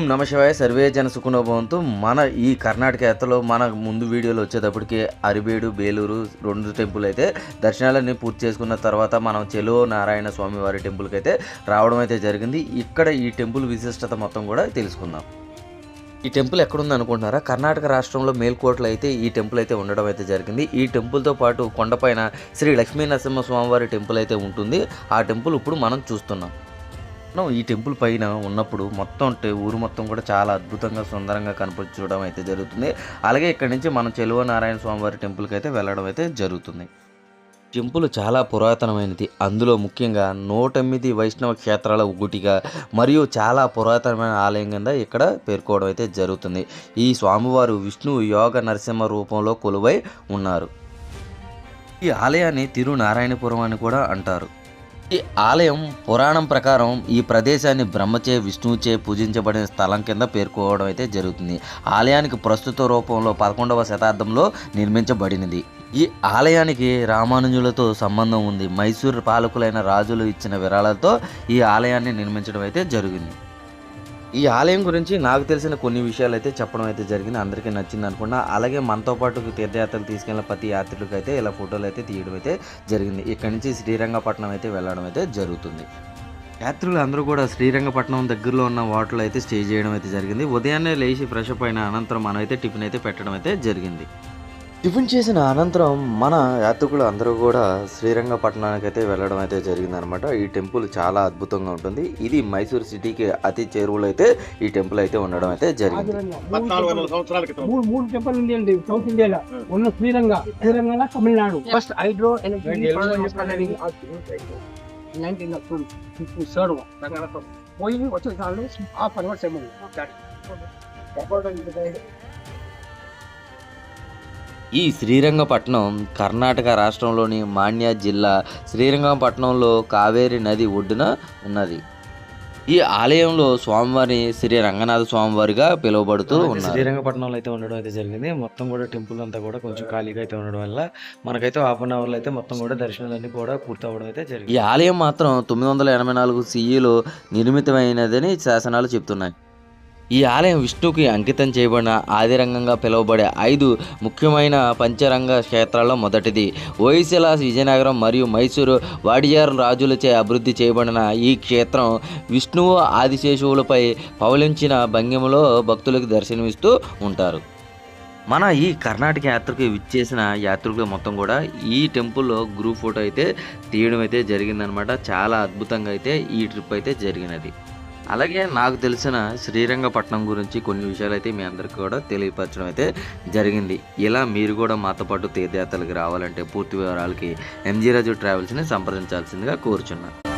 ఓం నమ శివాయ. సర్వే జన సుఖనోభవంతు మన ఈ కర్ణాటక యాత్రలో మన ముందు వీడియోలో వచ్చేటప్పటికి అరిబేడు బేలూరు రెండు టెంపుల్ అయితే దర్శనాలన్నీ పూర్తి చేసుకున్న తర్వాత మనం చెలో నారాయణ స్వామి వారి టెంపుల్కి అయితే రావడం అయితే జరిగింది. ఇక్కడ ఈ టెంపుల్ విశిష్టత మొత్తం కూడా తెలుసుకుందాం. ఈ టెంపుల్ ఎక్కడుంది అనుకుంటున్నారా? కర్ణాటక రాష్ట్రంలో మేల్కోటలో అయితే ఈ టెంపుల్ అయితే ఉండడం అయితే జరిగింది. ఈ టెంపుల్తో పాటు కొండపైన శ్రీ లక్ష్మీ నరసింహ స్వామివారి టెంపుల్ అయితే ఉంటుంది. ఆ టెంపుల్ ఇప్పుడు మనం చూస్తున్నాం. ఈ టెంపుల్ పైన ఉన్నప్పుడు మొత్తం అంటే ఊరు మొత్తం కూడా చాలా అద్భుతంగా సుందరంగా కనిపించడం అయితే జరుగుతుంది. అలాగే ఇక్కడ నుంచి మనం చెలువ నారాయణ స్వామివారి టెంపుల్కి అయితే వెళ్ళడం అయితే జరుగుతుంది. టెంపుల్ చాలా పురాతనమైనది. అందులో ముఖ్యంగా నూటెనిమిది వైష్ణవ క్షేత్రాల ఒకటిగా మరియు చాలా పురాతనమైన ఆలయం కింద ఇక్కడ పేర్కోవడం అయితే జరుగుతుంది. ఈ స్వామివారు విష్ణు యోగ నరసింహ రూపంలో కొలువై ఉన్నారు. ఈ ఆలయాన్ని తిరునారాయణపురం అని కూడా అంటారు. ఈ ఆలయం పురాణం ప్రకారం ఈ ప్రదేశాన్ని బ్రహ్మచే విష్ణువుచే పూజించబడిన స్థలం కింద పేర్కోవడం అయితే జరుగుతుంది. ఆలయానికి ప్రస్తుత రూపంలో పదకొండవ శతాబ్దంలో నిర్మించబడినది. ఈ ఆలయానికి రామానుజులతో సంబంధం ఉంది. మైసూర్ పాలకులైన రాజులు ఇచ్చిన విరాళాలతో ఈ ఆలయాన్ని నిర్మించడం అయితే జరిగింది. ఈ ఆలయం గురించి నాకు తెలిసిన కొన్ని విషయాలు అయితే చెప్పడం అయితే జరిగింది. అందరికీ నచ్చింది అనుకున్నా. అలాగే మనతో పాటు తీర్థయాత్రలు తీసుకెళ్ళిన ప్రతి యాత్రికులకు అయితే ఇలా ఫోటోలు అయితే తీయడం అయితే జరిగింది. ఇక్కడి నుంచి శ్రీరంగపట్నం అయితే వెళ్ళడం అయితే జరుగుతుంది. యాత్రికులు అందరూ కూడా శ్రీరంగపట్నం దగ్గరలో ఉన్న వాటర్లో అయితే స్టే చేయడం అయితే జరిగింది. ఉదయాన్నే లేచి ఫ్రెష్ అప్ అయిన అనంతరం మనం అయితే టిఫిన్ అయితే పెట్టడం అయితే జరిగింది. టిఫిన్ చేసిన అనంతరం మన యాత్రికులు అందరూ కూడా శ్రీరంగపట్నానికి అయితే వెళ్ళడం అయితే జరిగిందనమాట. ఈ టెంపుల్ చాలా అద్భుతంగా ఉంటుంది. ఇది మైసూర్ సిటీకి అతి చేరువలో అయితే ఈ టెంపుల్ అయితే ఉండడం అయితే జరిగింది. మూడు మూడు టెంపుల్ ఉంది సౌత్ ఇండియాలో. ఉన్న శ్రీరంగ శ్రీరంగ తమిళనాడు. ఫస్ట్ హైడ్రో పోయి వచ్చే కాళ్ళు ఆ ఏమో ఈ శ్రీరంగపట్నం కర్ణాటక రాష్ట్రంలోని మాన్య జిల్లా శ్రీరంగపట్నంలో కావేరి నది ఒడ్డున ఉన్నది. ఈ ఆలయంలో స్వామివారి శ్రీ రంగనాథ స్వామివారిగా పిలువబడుతూ ఉన్నారు. శ్రీరంగపట్నంలో అయితే ఉండడం అయితే జరిగింది. మొత్తం కూడా టెంపుల్ అంతా కూడా కొంచెం ఖాళీగా అయితే ఉండడం వల్ల మనకైతే హాఫ్ అన్ అవర్లో అయితే మొత్తం కూడా దర్శనాలన్నీ కూడా పూర్తి అవ్వడం అయితే జరిగింది. ఈ ఆలయం మాత్రం తొమ్మిది వందల ఎనభై నాలుగు సిఈలో నిర్మితమైనదని శాసనాలు చెప్తున్నాయి ఈ ఆలయం విష్ణుకి అంకితం చేయబడిన ఆదిరంగంగా పిలువబడే ఐదు ముఖ్యమైన పంచరంగ క్షేత్రాల్లో మొదటిది. ఓయిసల విజయనగరం మరియు మైసూరు వాడియార్ రాజులచే అభివృద్ధి చేయబడిన ఈ క్షేత్రం విష్ణువు ఆదిశేషువులపై పవలించిన భంగిమలో భక్తులకు దర్శనమిస్తూ ఉంటారు. మన ఈ కర్ణాటక యాత్రకు విచ్చేసిన యాత్రికులు మొత్తం కూడా ఈ టెంపుల్లో గ్రూప్ ఫోటో అయితే తీయడం అయితే జరిగిందనమాట. చాలా అద్భుతంగా అయితే ఈ ట్రిప్ అయితే జరిగినది. అలాగే నాకు తెలిసిన శ్రీరంగపట్నం గురించి కొన్ని విషయాలు అయితే మీ అందరికీ కూడా తెలియపరచడం అయితే జరిగింది. ఇలా మీరు కూడా మాతో పాటు తీర్థయాత్రలకు రావాలంటే పూర్తి వివరాలకి ఎంజీ రాజు ట్రావెల్స్ని సంప్రదించాల్సిందిగా కోరుచున్నాను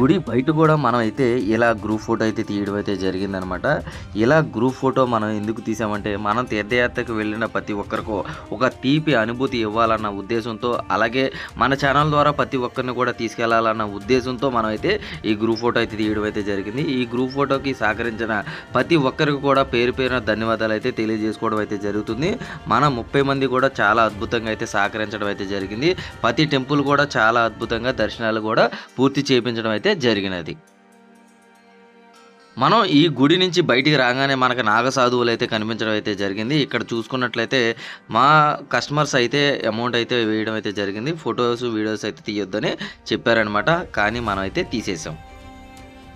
గుడి బయట కూడా మనం అయితే ఇలా గ్రూప్ ఫోటో అయితే తీయడం అయితే జరిగిందనమాట. ఇలా గ్రూప్ ఫోటో మనం ఎందుకు తీసామంటే మనం తీర్థయాత్రకు వెళ్ళిన ప్రతి ఒక్కరికి ఒక తీపి అనుభూతి ఇవ్వాలన్న ఉద్దేశంతో అలాగే మన ఛానల్ ద్వారా ప్రతి ఒక్కరిని కూడా తీసుకెళ్ళాలన్న ఉద్దేశంతో మనం అయితే ఈ గ్రూప్ ఫోటో అయితే తీయడం అయితే జరిగింది. ఈ గ్రూప్ ఫోటోకి సహకరించిన ప్రతి ఒక్కరికి కూడా పేరు పేరున ధన్యవాదాలు అయితే తెలియజేసుకోవడం అయితే జరుగుతుంది. మన ముప్పై మంది కూడా చాలా అద్భుతంగా అయితే సహకరించడం అయితే జరిగింది. ప్రతి టెంపుల్ కూడా చాలా అద్భుతంగా దర్శనాలు కూడా పూర్తి చేయించడం అయితే జరిగినది. మనం ఈ గుడి నుంచి బయటికి రాగానే మనకు నాగసాధువులు అయితే కనిపించడం అయితే జరిగింది. ఇక్కడ చూసుకున్నట్లయితే మా కస్టమర్స్ అయితే అమౌంట్ అయితే వేయడం అయితే జరిగింది. ఫొటోస్ వీడియోస్ అయితే తీయొద్దని చెప్పారనమాట కానీ మనం అయితే తీసేసాం.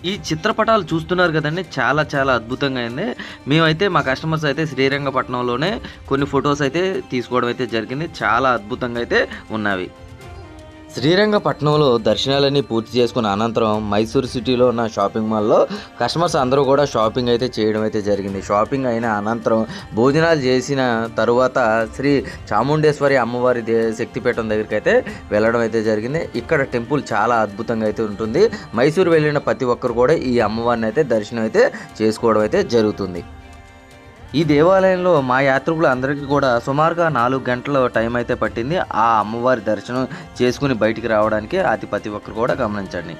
ఈ చిత్రపటాలు చూస్తున్నారు కదండి. చాలా చాలా అద్భుతంగా అయింది. మేమైతే మా కస్టమర్స్ అయితే శ్రీరంగపట్నంలోనే కొన్ని ఫొటోస్ అయితే తీసుకోవడం అయితే జరిగింది. చాలా అద్భుతంగా అయితే ఉన్నవి. శ్రీరంగపట్నంలో దర్శనాలన్నీ పూర్తి చేసుకున్న అనంతరం మైసూర్ సిటీలో ఉన్న షాపింగ్ మాల్లో కస్టమర్స్ అందరూ కూడా షాపింగ్ అయితే చేయడం అయితే జరిగింది. షాపింగ్ అయిన అనంతరం భోజనాలు చేసిన తరువాత శ్రీ చాముండేశ్వరి అమ్మవారి దే శక్తిపీఠం దగ్గరికి అయితే వెళ్ళడం అయితే జరిగింది. ఇక్కడ టెంపుల్ చాలా అద్భుతంగా అయితే ఉంటుంది. మైసూరు వెళ్ళిన ప్రతి ఒక్కరు కూడా ఈ అమ్మవారిని అయితే దర్శనం అయితే చేసుకోవడం అయితే జరుగుతుంది. ఈ దేవాలయంలో మా యాత్రికులు అందరికీ కూడా సుమారుగా నాలుగు గంటల టైం అయితే పట్టింది. ఆ అమ్మవారి దర్శనం చేసుకుని బయటికి రావడానికి అతి ప్రతి ఒక్కరు కూడా గమనించండి.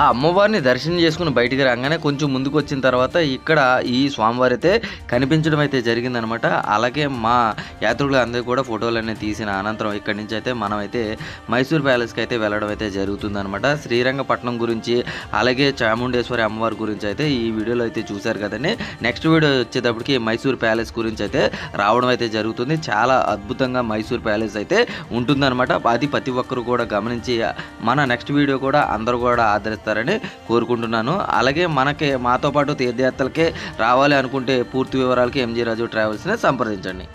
ఆ అమ్మవారిని దర్శనం చేసుకుని బయటికి రాగానే కొంచెం ముందుకు వచ్చిన తర్వాత ఇక్కడ ఈ స్వామివారి అయితే కనిపించడం అయితే జరిగిందనమాట. అలాగే మా యాత్రికులు అందరూ కూడా అనేవి తీసిన అనంతరం ఇక్కడి నుంచి అయితే మనం అయితే మైసూర్ ప్యాలెస్కి అయితే వెళ్ళడం అయితే జరుగుతుందనమాట. శ్రీరంగపట్నం గురించి అలాగే చాముండేశ్వరి అమ్మవారి గురించి అయితే ఈ వీడియోలో అయితే చూశారు కదండి. నెక్స్ట్ వీడియో వచ్చేటప్పటికి మైసూర్ ప్యాలెస్ గురించి అయితే రావడం అయితే జరుగుతుంది. చాలా అద్భుతంగా మైసూర్ ప్యాలెస్ అయితే ఉంటుందన్నమాట అది ప్రతి ఒక్కరు కూడా గమనించి మన నెక్స్ట్ వీడియో కూడా అందరూ కూడా చేస్తారని కోరుకుంటున్నాను. అలాగే మనకి మాతో పాటు తీర్థయాత్రలకే రావాలి అనుకుంటే పూర్తి వివరాలకి ఎంజీ రాజు ట్రావెల్స్ని సంప్రదించండి.